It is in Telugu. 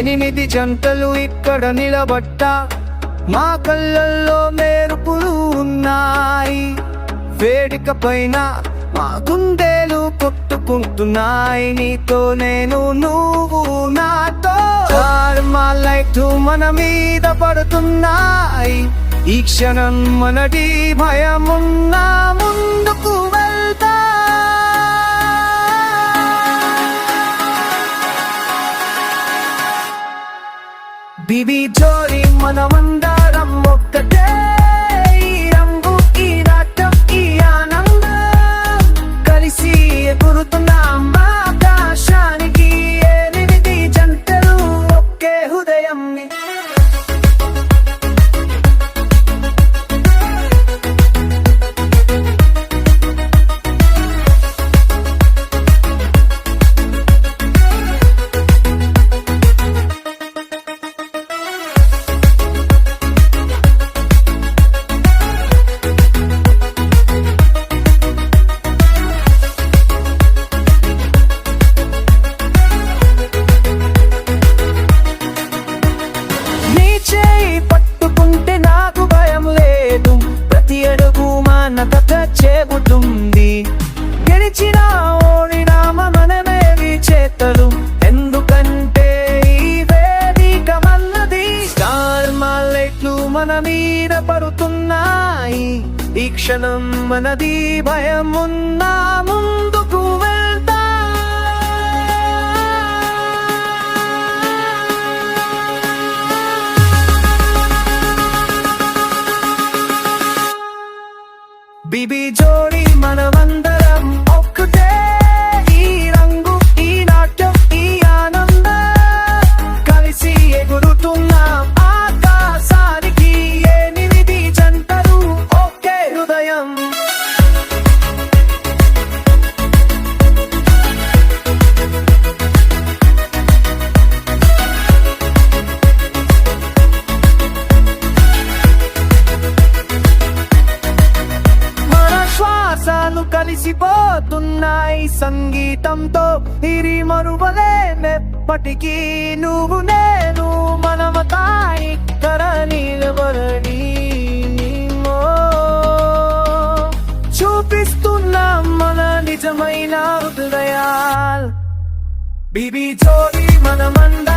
ఎనిమిది జంటలు ఇక్కడ నిలబట్ట మా కళ్ళల్లో మెరుపులు ఉన్నాయి. వేడిక పైన మా గుండెలు కొట్టుకుంటున్నాయి. నీతో నేను నువ్వు నాతో. మా లైట్ మన మీద పడుతున్నాయి. ఈ క్షణం మనటి భయమున్నా బిబి జోరి మనమందరం ఒక్కటే. అడుగు చేగుతుంది చెబుతుంది గెలిచిన ఓడినా మనమేవి చేతలు. ఎందుకంటే ఈ వేదిక మన్నది స్టార్ మాలెట్లు మన మీద పడుతున్నాయి. ఈ క్షణం మనది భయం ఉన్నా ముందు బిబి జోడి మనమందరం కలిసిపోతున్నాయి సంగీతంతో. ఇరి మరువలే మెప్పటికీ నువ్వు నేను మనమతాయి. కర నిలబడని చూపిస్తున్నాం మన నిజమైన హృదయాల్. బిబి జోడి మనమంద